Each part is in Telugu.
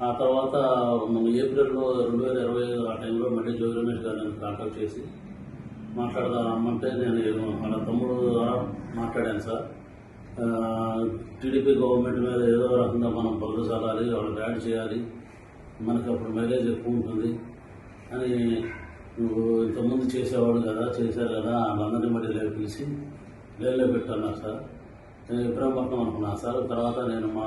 ఆ తర్వాత మన ఏప్రిల్లో రెండు వేల ఇరవై ఐదు ఆ టైంలో మళ్ళీ జోగి రమేష్ గారు కాంటాక్ట్ చేసి మాట్లాడదాం రమ్మంటే నేను ఏదో వాళ్ళ తమ్ముడు ద్వారా మాట్లాడాను సార్. టీడీపీ గవర్నమెంట్ మీద ఏదో రకంగా మనం బదులు చల్లాలి వాళ్ళు యాడ్ చేయాలి మనకి అప్పుడు మైలేజ్ ఎక్కువ ఉంటుంది అని నువ్వు ఇంతకుముందు చేసేవాడు కదా చేశారు కదా వాళ్ళందరినీ మళ్ళీ లేపు పిలిచి లేలో పెట్టన్నారు సార్. నేను ఇబ్రాహీంపట్నం అనుకున్నాను సార్. తర్వాత నేను మా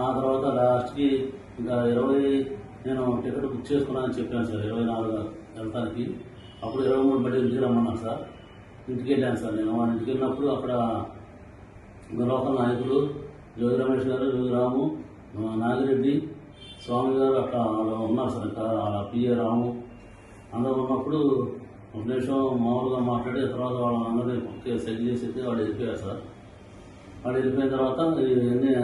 ఆ తర్వాత లాస్ట్కి ఇంకా ఇరవై నేను టికెట్ బుక్ చేసుకున్నానని చెప్పాను సార్ ఇరవై నాలుగు వెళ్తానికి. అప్పుడు ఇరవై మూడు మళ్ళీ ఇంటికి రమ్మన్నాను సార్. ఇంటికి వెళ్ళాను సార్ నేను. వాళ్ళ ఇంటికి వెళ్ళినప్పుడు అక్కడ లోకల్ నాయకులు జోగి రమేష్ గారు జోగి రాము నాగిరెడ్డి స్వామి గారు అట్లా వాళ్ళు ఉన్నారు సార్. ఇంకా పిఏ రాము అందరూ ఉన్నప్పుడు ఒక నిమిషం మామూలుగా మాట్లాడి తర్వాత వాళ్ళందరినీ ఒకే సెట్ చేసి వాళ్ళు వెళ్ళిపోయారు సార్. వాళ్ళు వెళ్ళిపోయిన తర్వాత ఇవన్నీ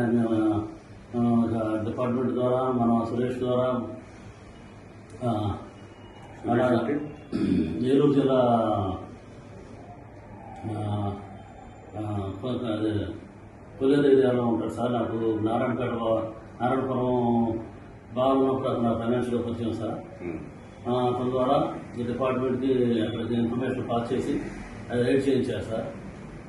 డిపార్ట్మెంట్ ద్వారా మన సురేష్ ద్వారా ఏలూరు జిల్లా అదే కొల్లేరు ఏరియాలో ఉంటాడు సార్ నాకు నారాయణపేట నారాయణపురం బాగున్నప్పుడు అక్కడ ఫైనాన్షియల్గా వచ్చాను సార్. అతని ద్వారా ఈ డిపార్ట్మెంట్కి అక్కడికి ఇన్ఫర్మేషన్ పాస్ చేసి అది రైడ్ చేయించారు సార్.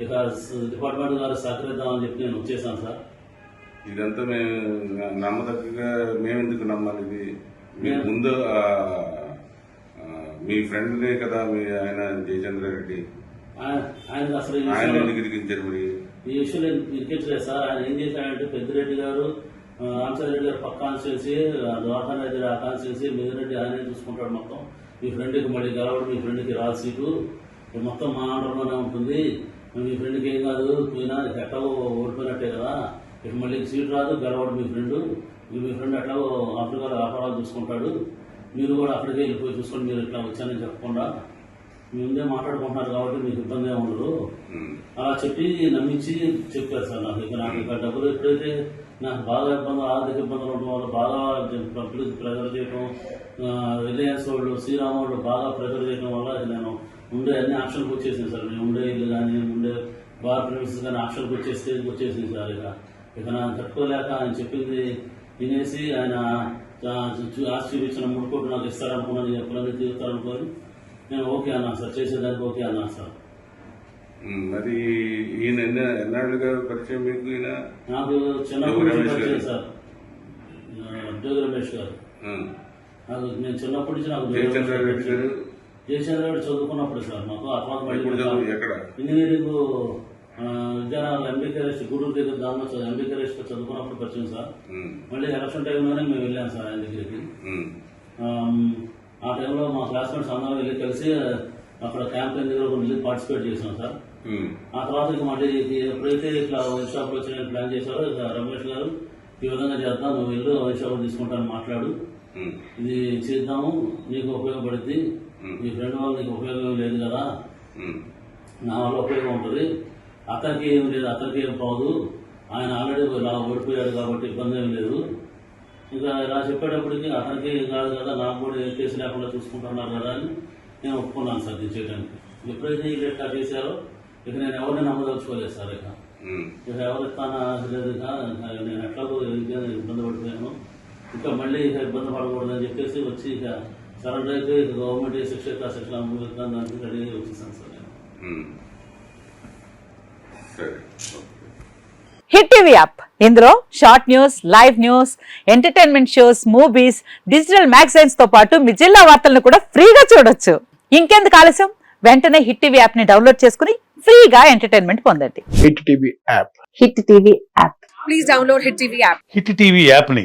ఇక డిపార్ట్మెంట్ గారు సహకరిద్దామని చెప్పి నేను వచ్చేసాను సార్. ఇదంతా మేము నమ్మదగ్గగా మేమెందుకు నమ్మాలి? ఇది మీకు ముందు మీ ఫ్రెండ్నే కదా మీ ఆయన జయచంద్రారెడ్డి ఆయన ఆయనకు అసలు ఈ ఆయన విషయంలో- ఎందుకు ఇరికించారు మరి? ఈ విషయంలో ఇరికించలేదు సార్. ఆయన ఏం చేశాడంటే పెద్దిరెడ్డి గారు రామచంద్రెడ్డి గారు పక్క కాన్స్టిట్యూన్సీ ద్వారకాన్ రెడ్డి ఆ కాన్స్టిట్యూన్సీ మిగిరెడ్డి ఆయనే చూసుకుంటాడు మొత్తం. మీ ఫ్రెండ్కి మళ్ళీ గెలవడం మీ ఫ్రెండ్కి రాదు సీటు. మొత్తం మా ఆంధ్రలోనే ఉంటుంది. మీ ఫ్రెండ్కి ఏం కాదు పోయినా ఎట్లాగో ఓడిపోయినట్టే కదా. ఇక మళ్ళీ సీట్ రాదు గెలవడం మీ ఫ్రెండ్ మీ ఫ్రెండ్ ఎట్లాగో ఆఫ్రికాలో వ్యాపారాలు చూసుకుంటాడు. మీరు కూడా అక్కడికే వెళ్ళిపోయి చూసుకొని మీరు ఇట్లా వచ్చానని చెప్పకుండా. మీ ముందే మాట్లాడుకుంటున్నారు కాబట్టి మీకు ఇబ్బంది ఉండదు. అలా చెప్పి నమ్మించి చెప్పారు సార్ నాకు. ఇక నాకు ఇక డబ్బులు ఎప్పుడైతే నాకు బాగా ఇబ్బందులు ఆర్థిక ఇబ్బందులు ఉండడం వల్ల బాగా పబ్లిక్ ప్రెజర్ చేయడం రిలయన్స్ వాళ్ళు శ్రీరామ్ వాళ్ళు బాగా ప్రెజర్ చేయడం వల్ల నేను ఉండే అన్ని ఆప్షన్కి వచ్చేసింది సార్. నేను ఉండే ఇల్లు కానీ ఉండే బార్ ప్రిమిసెస్ కానీ ఆప్షన్కి వచ్చే స్టేజ్కి వచ్చేసింది సార్ ఇక. ఇక నాకు తట్టుకోలేక ఆయన చెప్పింది వినేసి ఆయన ఆశ చూపించిన మూడు కోట్లు నాకు ఇస్తారనుకున్నాను ఎప్పుడైనా తీరుతారనుకొని నేను ఓకే అన్నాను సార్. చేసేదానికి ఓకే అన్నాను సార్. మరి ఈయన ఎన్న ఎన్నాళ్ళుగా పరిచయం మీకు ఈయన? నాకు చిన్నప్పటి నుంచి పరిచయం సార్. జోగి రమేష్ గారు. నాకు నేను చిన్నప్పటి నుంచి నాకు రమేష్ గారు. గారు చదువుకున్నప్పుడు సార్ మాకు ఆ తర్వాత మళ్ళీ చదువు ఎక్కడ engineering Vidyanagar M B K rest Gudur దగ్గర దానిలో ఎంబీకే రెస్ట్ చదువుకున్నప్పుడు పరిచయం సార్. మళ్ళీ ఎలక్షన్ టైంలోనే మేము వెళ్ళాం సార్ ఆయన దగ్గరికి ఆ టైంలో మా క్లాస్మేట్స్ అందరం వెళ్ళి కలిసి అక్కడ క్యాంపెయిన్ దగ్గర వెళ్ళి పార్టిసిపేట్ చేసాం సార్. ఆ తర్వాత ఇక మళ్ళీ ఎప్పుడైతే ఇట్లా వైన్ షాప్ వచ్చి ప్లాన్ చేశారో ఇక రమేష్ గారు ఈ విధంగా చేద్దాం నువ్వు వెళ్ళు వైన్ షాప్ తీసుకుంటాను మాట్లాడు. ఇది చేద్దాము నీకు ఉపయోగపడుద్ది నీ ఫ్రెండ్ వల్ల నీకు ఉపయోగం లేదు కదా. నా వల్ల ఉపయోగం ఉంటుంది. అతనికి ఏం లేదు అతనికి ఏం పోదు ఆయన ఆల్రెడీ ఇలా ఓడిపోయాడు కాబట్టి ఇబ్బంది ఏం లేదు. ఇంకా ఇలా చెప్పేటప్పటికి అతనికి ఏం కాదు కదా నాకు కూడా ఏ కేసు లేకుండా చూసుకుంటున్నారు కదా అని నేను ఒప్పుకున్నాను సార్ ఇది చేయడానికి ఎప్పుడైతే ఈ లెక్క చేశారో ఇక నేను ఎవరిని నమ్మదలుచుకోలేదు సార్ ఇక. ఇక ఎవరు ఇస్తానా లేదు ఇక. నేను ఎట్లాగో ఇంకేం ఇబ్బంది పడిపోయాను. ఇంకా మళ్ళీ ఇక ఇబ్బంది పడకూడదని చెప్పేసి వచ్చి ఇక సరెండర్ అయితే ఇక గవర్నమెంట్ ఏ శిక్ష ఇస్తా, శిక్ష అనుభవిస్తాను దానికి రెడీ అయ్యి వచ్చేసాను సార్ నేను. సరే హిట్ టీవీ యాప్. ఇందులో short news live news entertainment shows movies digital మ్యాగజైన్స్తో పాటు మీ జిల్లా వార్తలను కూడా ఫ్రీగా చూడొచ్చు. ఇంకెందుకు ఆలస్యం? వెంటనే హిట్ టీవీ యాప్ని డౌన్లోడ్ చేసుకుని ఫ్రీగా ఎంటర్టైన్మెంట్ పొందండి. Hit TV app. Hit TV app. Please download Hit TV app. Hit TV యాప్ని